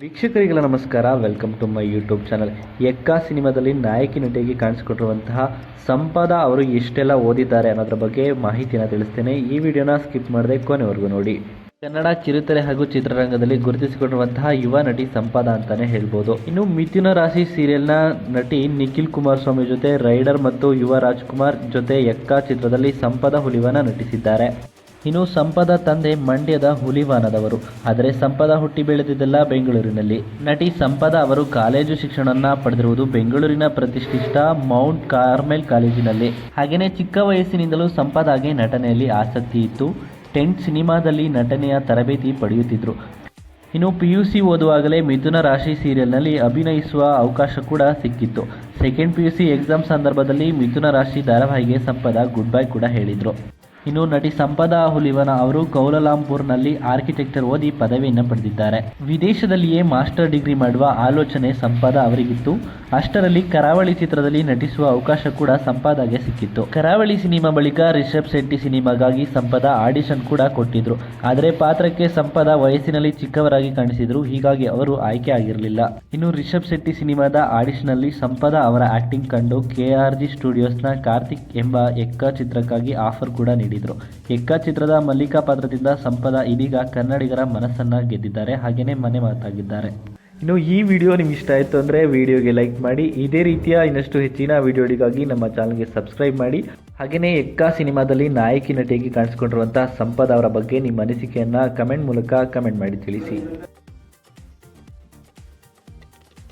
ವೀಕ್ಷಕರಿಗೆಲ್ಲ ನಮಸ್ಕಾರ. Welcome to my YouTube channel Ekka ಸಿನಿಮಾದಲ್ಲಿ ನಾಯಕಿ ನಟಿಯಾಗಿ ಕಾಣಿಸಿಕೊಂಡಿರುವಂತಹ ಸಂಪದ ಅವರು ಎಷ್ಟೆಲ್ಲ ಓದಿದ್ದಾರೆ ಅನ್ನೋದ್ರ ಬಗ್ಗೆ ಮಾಹಿತಿನ ತಿಳಿಸ್ತೇನೆ. ಈ ವಿಡಿಯೋನ ಸ್ಕಿಪ್ ಮಾಡದೆ ಕೊನೆವರೆಗೂ ನೋಡಿ. ಕನ್ನಡ ಕಿರುತೆರೆ ಹಾಗೂ ಚಿತ್ರರಂಗದಲ್ಲಿ ಗುರುತಿಸಿಕೊಂಡಿರುವಂತಹ ಯುವ ನಟಿ ಸಂಪದ ಅಂತಾನೆ ಹೇಳ್ಬೋದು. ಇನ್ನು ಮಿಥುನ ರಾಶಿ ಸೀರಿಯಲ್ನ ನಟಿ ನಿಖಿಲ್ ಕುಮಾರಸ್ವಾಮಿ ಜೊತೆ ರೈಡರ್ ಮತ್ತು ಯುವ ರಾಜ್ಕುಮಾರ್ ಜೊತೆ ಎಕ್ಕ ಚಿತ್ರದಲ್ಲಿ ಸಂಪದ ಹುಲಿವನ ನಟಿಸಿದ್ದಾರೆ. ಇನ್ನು ಸಂಪದ ತಂದೆ ಮಂಡ್ಯದ ಹುಲಿವಾನದವರು. ಆದರೆ ಸಂಪದ ಹುಟ್ಟಿ ಬೆಳೆದಿದ್ದೆಲ್ಲ ಬೆಂಗಳೂರಿನಲ್ಲಿ. ನಟಿ ಸಂಪದ ಅವರು ಕಾಲೇಜು ಶಿಕ್ಷಣವನ್ನು ಪಡೆದಿರುವುದು ಬೆಂಗಳೂರಿನ ಪ್ರತಿಷ್ಠಿತ ಮೌಂಟ್ ಕಾರ್ಮೆಲ್ ಕಾಲೇಜಿನಲ್ಲಿ. ಹಾಗೆಯೇ ಚಿಕ್ಕ ವಯಸ್ಸಿನಿಂದಲೂ ಸಂಪದಾಗೆ ನಟನೆಯಲ್ಲಿ ಆಸಕ್ತಿ ಇತ್ತು. ಟೆಂಟ್ ಸಿನಿಮಾದಲ್ಲಿ ನಟನೆಯ ತರಬೇತಿ ಪಡೆಯುತ್ತಿದ್ದರು ಇನ್ನು ಪಿ ಯು ಸಿ ಓದುವಾಗಲೇ ಮಿಥುನ ರಾಶಿ ಸೀರಿಯಲ್ನಲ್ಲಿ ಅಭಿನಯಿಸುವ ಅವಕಾಶ ಕೂಡ ಸಿಕ್ಕಿತ್ತು. Second P U C exam ಸಂದರ್ಭದಲ್ಲಿ ಮಿಥುನ ರಾಶಿ ಧಾರಾವಾಹಿಗೆ ಸಂಪದ ಗುಡ್ ಬೈ ಕೂಡ ಹೇಳಿದರು. ಇನ್ನು ನಟಿ ಸಂಪದಾ ಹುಲಿವನ ಅವರು ಕೌಲಾಲಂಪುರ್ನಲ್ಲಿ ಆರ್ಕಿಟೆಕ್ಚರ್ ಓದಿ ಪದವಿಯನ್ನು ಪಡೆದಿದ್ದಾರೆ. ವಿದೇಶದಲ್ಲಿಯೇ ಮಾಸ್ಟರ್ ಡಿಗ್ರಿ ಮಾಡುವ ಆಲೋಚನೆ ಸಂಪದ ಅವರಿಗಿತ್ತು. ಅಷ್ಟರಲ್ಲಿ ಕರಾವಳಿ ಚಿತ್ರದಲ್ಲಿ ನಟಿಸುವ ಅವಕಾಶ ಕೂಡ ಸಂಪಾದಾಗೆ ಸಿಕ್ಕಿತ್ತು. ಕರಾವಳಿ ಸಿನಿಮಾ ಬಳಿಕ ರಿಷಬ್ ಶೆಟ್ಟಿ ಸಿನಿಮಾಗಾಗಿ ಸಂಪದ ಆಡಿಷನ್ ಕೂಡ ಕೊಟ್ಟಿದ್ರು. ಆದರೆ ಪಾತ್ರಕ್ಕೆ ಸಂಪದ ವಯಸ್ಸಿನಲ್ಲಿ ಚಿಕ್ಕವರಾಗಿ ಕಾಣಿಸಿದ್ರು. ಹೀಗಾಗಿ ಅವರು ಆಯ್ಕೆ ಆಗಿರಲಿಲ್ಲ. ಇನ್ನು ರಿಷಬ್ ಶೆಟ್ಟಿ ಸಿನಿಮಾದ ಆಡಿಷನ್ ಅಲ್ಲಿ ಸಂಪದ ಅವರ ಆಕ್ಟಿಂಗ್ ಕಂಡು ಕೆ ಆರ್ ಜಿ ಸ್ಟುಡಿಯೋಸ್ನ ಕಾರ್ತಿಕ್ ಎಂಬ ಎಕ್ಕ ಚಿತ್ರಕ್ಕಾಗಿ ಆಫರ್ ಕೂಡ ನೀಡಿದ್ರು. ಎಕ್ಕ ಚಿತ್ರದ ಮಲ್ಲಿಕಾ ಪಾತ್ರದಿಂದ ಸಂಪದ ಇದೀಗ ಕನ್ನಡಿಗರ ಮನಸ್ಸನ್ನ ಗೆದ್ದಿದ್ದಾರೆ. ಹಾಗೆಯೇ ಮನೆ ಮಾತಾಗಿದ್ದಾರೆ. ಇನ್ನು ಈ ವಿಡಿಯೋ ನಿಮ್ಗೆ ಇಷ್ಟ ಆಯಿತು ಅಂದರೆ ವಿಡಿಯೋಗೆ ಲೈಕ್ ಮಾಡಿ. ಇದೇ ರೀತಿಯ ಇನ್ನಷ್ಟು ಹೆಚ್ಚಿನ ವಿಡಿಯೋಗಳಿಗಾಗಿ ನಮ್ಮ ಚಾನಲ್ಗೆ ಸಬ್ಸ್ಕ್ರೈಬ್ ಮಾಡಿ. ಹಾಗೆಯೇ ಎಕ್ಕ ಸಿನಿಮಾದಲ್ಲಿ ನಾಯಕಿ ನಟಿಯಾಗಿ ಕಾಣಿಸ್ಕೊಂಡಿರುವಂಥ ಸಂಪದ ಅವರ ಬಗ್ಗೆ ನಿಮ್ಮ ಅನಿಸಿಕೆಯನ್ನು ಕಮೆಂಟ್ ಮೂಲಕ ಕಮೆಂಟ್ ಮಾಡಿ ತಿಳಿಸಿ.